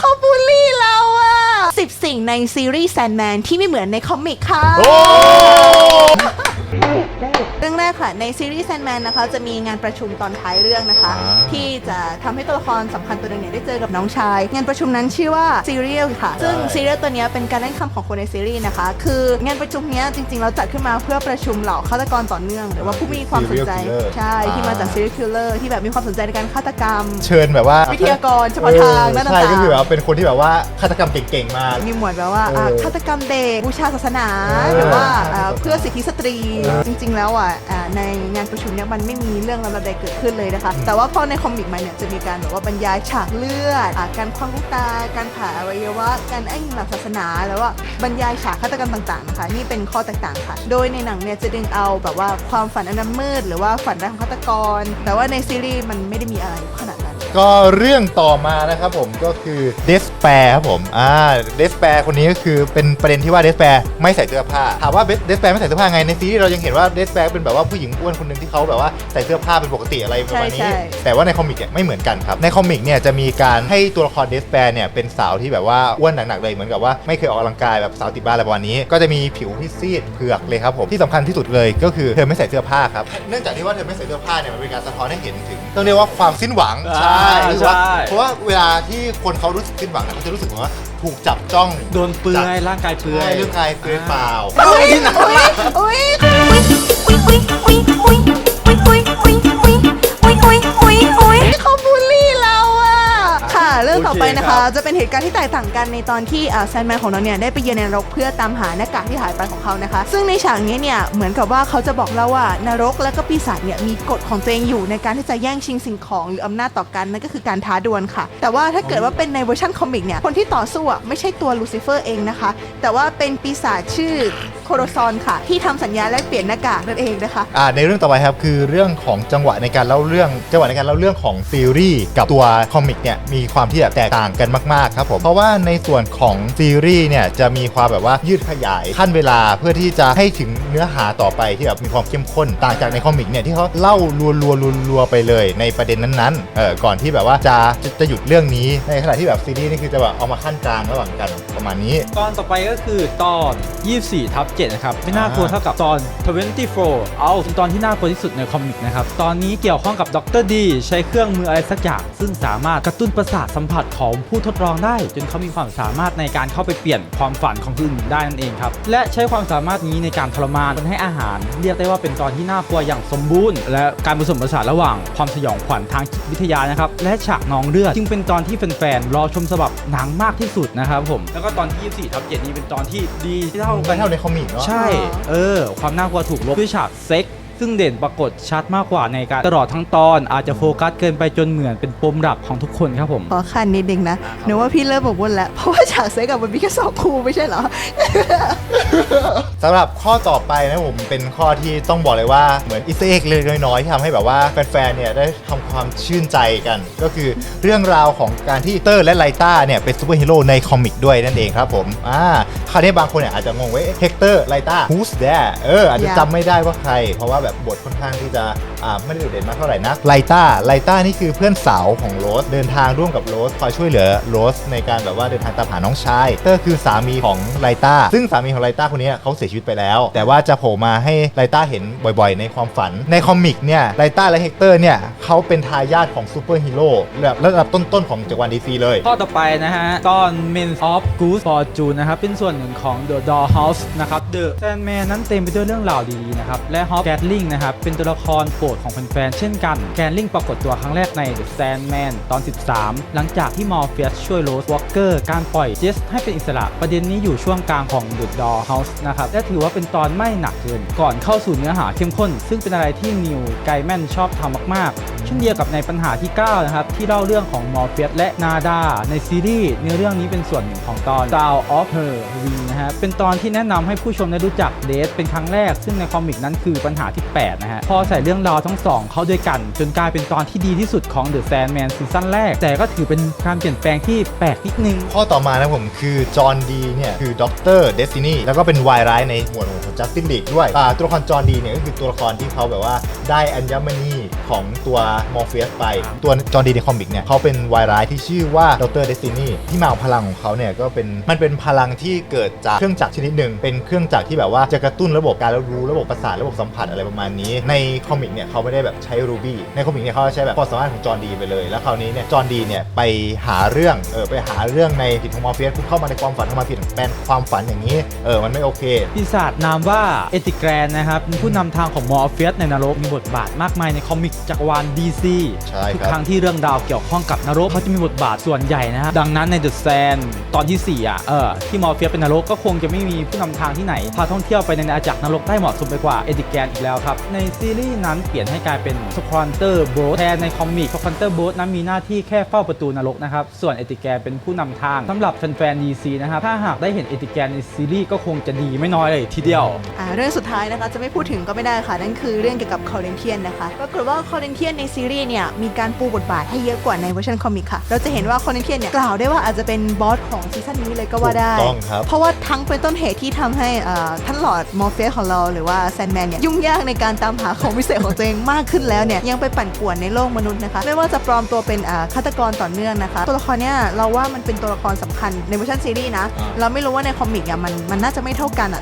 เขาบูรีเราอะสิบสิ่งในซีรีส์แซนแมนที่ไม่เหมือนในคอมิกค่ะ แรกค่ะในซีรีส์แซนแมนนะคะจะมีงานประชุมตอนท้ายเรื่องนะคะ อ่า ที่จะทำให้ตัวละครสำคัญตัวหนึ่งเนี่ยได้เจอกับน้องชาย งานประชุมนั้นชื่อว่าซีเรียลค่ะ ซึ่งซีเรียลตัวเนี้ยเป็นการเล่นคำของคนในซีรีส์นะคะ คืองานประชุมเนี้ยจริงๆเราจัดขึ้นมาเพื่อประชุมเหล่าฆาตกรต่อเนื่อง หรือว่าผู้มีความสนใจ Serial killer ใช่ที่มาจากซีเรียลคิลเลอร์ที่แบบมีความสนใจในการฆาตกรรม เชิญแบบว่าวิทยากรเฉพาะทางด้านใช่ต่างๆ ก็คือแบบว่าเป็นคนที่แบบว่าฆาตกรรมเก่งๆมา มีหมวดแบบว่าอ่าเออฆาตกรรมเด็กบูชาศาสนา เออหรือว่าใช่อ่าครับเพื่อสิทธิสตรี เออ จริงๆ แล้วอะอ่า ในงานประชุมเนี้ยมันไม่มีเรื่องราวใดเกิดขึ้นเลยนะคะ แต่ว่าพอในคอมิกมาเนี่ยจะมีการแบบว่าบรรยายฉากเลือดอ่าการคว้างลูกตา การผ่าอวัยวะ การอ้างอิงหลักศาสนา แล้วว่าบรรยายฉากฆาตกรรมต่างๆนะคะนี่เป็นข้อแตกต่างค่ะ โดยในหนังเนี่ยจะดึงเอาแบบว่าความฝันอันมืด หรือว่าฝันร้ายของฆาตกร แต่ว่าในซีรีส์มันไม่ได้มีอะไรขนาดนั้น ก็เรื่องต่อมานะครับผมก็คือเดส แปรครับผมอ่าเดสแปรคนนี้ก็คือเป็นประเด็นที่ว่าเดสแปรไม่ใส่เสื้อผ้าถามว่าเดสแปรไม่ใส่เสื้อผ้าไงในซีรีส์เรายังเห็นว่าเดสแปรเป็นแบบว่าผู้หญิงอ้วนคนหนึ่งที่เขาแบบว่าใส่เสื้อผ้าเป็นปกติอะไรประมาณใช่นี้ใช่แต่ว่าในคอมิกเนี่ยไม่เหมือนกันครับในคอมิกเนี่ยจะมีการให้ตัวละครเดสแปรเนี่ยเป็นสาวที่แบบว่าอ้วนหนักๆเลยเหมือนกับว่าไม่เคยออกกำลังกายแบบสาวติดบ้านอะไรประมาณนี้ ก็จะมีผิวที่ซีดเผือกเลยครับผมที่สำคัญที่สุดเลยก็คือเธอไม่ใส่เสื้อผ้าครับเนื่องจากที่ว่าเธอไม่ใส่เสื้อผ้าเนี่ยมันเป็นการสะท้อนให้เห็นถึงต้องเรียกว่าความสิ้นหวังอ่าใช่หรือว่าใช่เพราะว่าเวลาที่คนเขารู้สึกสิ้นหวังเขาจะรู้สึกเหมือนว่าถูกจับจ้องโดนเปลือยร่างกายเปลือยรื่องกายเปลือยเปล่า อุ้ยอุ้ยอุ้ยอุ้ยอุ้ย เรื่องต่อไปนะคะ จะเป็นเหตุการณ์ที่แตกต่างกันในตอนที่อ่าแซนแมนของเราเนี่ยได้ไปเยือนในนรกเพื่อตามหาหน้ากากที่หายไปของเขานะคะ ซึ่งในฉากนี้เนี่ยเหมือนกับว่าเขาจะบอกเราว่านรกและก็ปีศาจเนี่ยมีกฎของตัวเองอยู่ในการที่จะแย่งชิงสิ่งของหรืออำนาจต่อกันนั่นก็คือการท้าดวลค่ะ แต่ว่าถ้าเกิดว่าเป็นในเวอร์ชันคอมิกเนี่ยคนที่ต่อสู้อะไม่ใช่ตัวลูซิเฟอร์เองนะคะ แต่ว่าเป็นปีศาจชื่อโคโรซอนค่ะ ที่ทำสัญญาแลกเปลี่ยนหน้ากากนั่นเองนะคะ อ่าในเรื่องต่อไปครับคือเรื่องของจังหวะในการเล่าเรื่องจังหวะในการเล่าเรื่องของซีรีส์กับตัวคอมิกเนี่ยมีความที่แบบแตกต่างกันมากๆครับผมเพราะว่าในส่วนของซีรีส์เนี่ยจะมีความแบบว่ายืดขยายขั้นเวลาเพื่อที่จะให้ถึงเนื้อหาต่อไปที่แบบมีความเข้มข้นต่างจากในคอมิกเนี่ยที่เขาเล่ารัวๆรัวๆไปเลย ในประเด็นนั้นๆเออก่อนที่แบบว่าจะจะจะหยุดเรื่องนี้ในขณะที่แบบซีรีส์นี่คือจะแบบเอามาขั้นกลางระหว่างกันประมาณนี้ ตอนต่อไปก็คือตอน 24ทับ7 นะครับ ไม่น่ากลัวเท่ากับตอน 24 เอาเป็นตอนที่น่ากลัวที่สุดในคอมิกนะครับ ตอนนี้เกี่ยวข้องกับดรดีใช้เครื่องมืออะไรสักอย่าง ซึ่งสามารถกระตุ้นประสาทสัมผัสของผู้ทดลองได้ จนเขามีความสามารถในการเข้าไปเปลี่ยนความฝันของผู้อื่นได้นั่นเองครับและใช้ความสามารถนี้ในการทรมานจนให้อาหาร เรียกได้ว่าเป็นตอนที่น่ากลัวอย่างสมบูรณ์ และการผสมผสานระหว่างความสยองขวัญทางจิตวิทยานะครับและฉากนองเลือดจึงเป็นตอนที่แฟนๆรอชมสบับหนังมากที่สุดนะครับผมแล้วก็ตอนที่24ทับ7นี้เป็นตอนที่ดีที่เท่าไปเท่าในคอมิกเนาะ ใช่ เออ ความน่ากลัวถูกลบด้วยฉากเซ็ก ซึ่งเด่นปรากฏชัดมากกว่าในการตลอดทั้งตอน อาจจะโฟกัสเกินไปจนเหมือนเป็นปมหลักของทุกคนครับผม ขอขั้นนิดนึงนะ หนูว่าพี่เริ่มหมกมุ่นแล้ว เพราะว่าฉากเซ็กกับมันมีแค่สองคู่ไม่ใช่เหรอ สำหรับข้อต่อไปนะผมเป็นข้อที่ต้องบอกเลยว่าเหมือนอิสเอ็กเล็กๆน้อยๆที่ทำให้แบบว่าแฟนๆเนี่ยได้ทำความชื่นใจกัน ก็คือเรื่องราวของการที่เตอร์และไลต้าเนี่ยเป็นซูเปอร์ฮีโร่ในคอมิกด้วยนั่นเองครับผมอ่าคราวนี้บางคนเนี่ยอาจจะงงว่าเฮกเตอร์ไลต้า who's that เอออาจจะ Yeah จำไม่ได้ว่าใคร เพราะว่าแบบบทค่อนข้างที่จะอ่าไม่ได้โดดเด่นมากเท่าไหร่นะไลต้าไลต้านี่คือเพื่อนสาวของโรสเดินทางร่วมกับโรสคอยช่วยเหลือโรสในการแบบว่าเดินทางตามหาน้องชายเตอร์คือสามีของไลต้าซึ่งสามีของไลต้าคนนี้เขาเสียชีวิตไปแล้ว แต่ว่าจะโผล่มาให้ไลต้าเห็นบ่อยๆ ในความฝันในคอมิกเนี่ยไลต้าและเฮกเตอร์เนี่ยเขาเป็นทายาทของซูเปอร์ฮีโร่แบบระดับต้นๆของจักรวาลดีซีเลย ข้อต่อไปนะฮะ ตอน Men of Goose Fortune นะครับ เป็นส่วนหนึ่งของ The Dollhouse นะครับ The Sandman นั้นเต็มไปด้วยเรื่องราวดีๆนะครับ และ Hop Gatling นะครับ เป็นตัวละครโปรดของแฟนๆ เช่นกันแกนลิงปรากฏตัวครั้งแรกใน The Sandman ตอน 13 หลังจากที่มอร์เฟียสช่วยโรสวอลเกอร์การปล่อยเจสให้เป็นอิสระ ประเด็นนี้อยู่ช่วงกลางของ The Dollhouse นะครับ และถือว่าเป็นตอนไม่หนักเกิน ก่อนเข้าสู่เนื้อหาเข้มข้น ซึ่งเป็นอะไรที่นิวไกแมนชอบทำมากๆ ช่นเดียวกับในปัญหาที่ 9 นะครับ ที่เล่าเรื่องของมอร์เฟียสและนาดาในซีรีส์เนื้อเรื่องนี้เป็นส่วนหนึ่งของตอน Sound of Her Ring นะฮะเป็นตอนที่แนะนำให้ผู้ชมได้รู้จักเดทเป็นครั้งแรก ซึ่งในคอมิกนั้นคือปัญหาที่ 8 นะฮะ พอใส่เรื่องราวทั้งสองเข้าด้วยกัน จนกลายเป็นตอนที่ดีที่สุดของ The Sandman ซีซั่นแรก แต่ก็ถือเป็นการเปลี่ยนแปลงที่แปลกนิดนึง ข้อต่อมานะผมคือจอห์นดีเนี่ยคือด็อกเตอร์เดสตินีแล้วก็เป็นวายร้ายในหมวดของจัสตินลีกด้วยตัวละครจอห์นดีเนี่ยก็คือตัวละครที่เขาแบบว่าได้อัญมณี ของตัวมอร์เฟียสไป ตัวจอห์นดีในคอมิกเนี่ยเขาเป็นวายร้ายที่ชื่อว่าด็อกเตอร์เดสตินีที่มาของพลังของเขาเนี่ยก็เป็นมันเป็นพลังที่เกิดจากเครื่องจักรชนิดหนึ่งเป็นเครื่องจักรที่แบบว่าจะกระตุ้นระบบการรับรู้ระบบประสาทระบบสัมผัสอะไรประมาณนี้ ในคอมิกเนี่ยเขาไม่ได้แบบใช้รูบี้ในคอมิกเนี่ยเขาใช้แบบความสามารถของจอห์นดีไปเลย แล้วคราวนี้เนี่ยจอห์นดีเนี่ยไปหาเรื่องเออไปหาเรื่องในผิดของมอร์เฟียสคุณเข้ามาในความฝันเข้ามาผิดแปลนความฝันอย่างนี้เออมันไม่โอเคปีศาจนามว่าเอติแกรนนะครับเป็นผู้นำทางของมอร์เฟียสในนรกมีบทบาทมากมายในคอมิกจักรวาล DC ใช่ครับทุกครั้งที่เรื่องราวเกี่ยวข้องกับนรกเขาจะมีบทบาทส่วนใหญ่นะครับดังนั้นใน The Sand ตอนที่4อะเออที่มอร์เฟียสเป็นนรกก็คงจะไม่มีผู้นำทางที่ไหนพาท่องเที่ยวไปในอาณาจักรนรกได้เหมาะสมไปกว่าเอติแกรนอีกแล้วครับ ในซีรีส์นั้นเปลี่ยนให้กลายเป็นสควอนเตอร์โบสแทนในคอมิกสควอนเตอร์โบสนั้นมีหน้าที่แค่เฝ้าประตูนรกนะครับส่วนเอติแกรนเป็นผู้นำทางสำหรับแฟนๆ DC นะครับถ้าหากได้เห็นเอติแกรนในซีรีส์ก็คงจะดีไม่น้อยเลยทีเดียว อ่าเรื่องสุดท้ายนะคะจะไม่พูดถึงก็ไม่ได้ค่ะ นั่นคือเรื่องเกี่ยวกับคอร์เรนเทียนนะคะปรากฏว่าคอร์เรนเทียนในซีรีส์เนี่ยมีการปูบทบาทให้เยอะกว่าในเวอร์ชันคอมิกค่ะ เราจะเห็นว่าคอร์เรนเทียนเนี่ยกล่าวได้ว่าอาจจะเป็นบอสของซีซั่นนี้เลยก็ว่าได้ ถูกต้องครับ เพราะว่าทั้งเป็นต้นเหตุที่ทำให้อ่าท่านหลอดมอร์เฟียสของเราหรือว่าแซนแมนเนี่ยยุ่งยากในการตามหาของพิเศษของตัวเองมากขึ้นแล้วเนี่ยยังไปปั่นป่วนในโลกมนุษย์นะคะ ไม่ว่าจะปลอมตัวเป็นอ่าฆาตกรต่อเนื่องนะคะ ตัวละครเนี่ยเราว่ามันเป็นตัวละครสำคัญในเวอร์ชันซีรีส์นะ อ่า เราไม่รู้ว่าในคอมิกอะมันมันน่าจะไม่เท่ากันอะ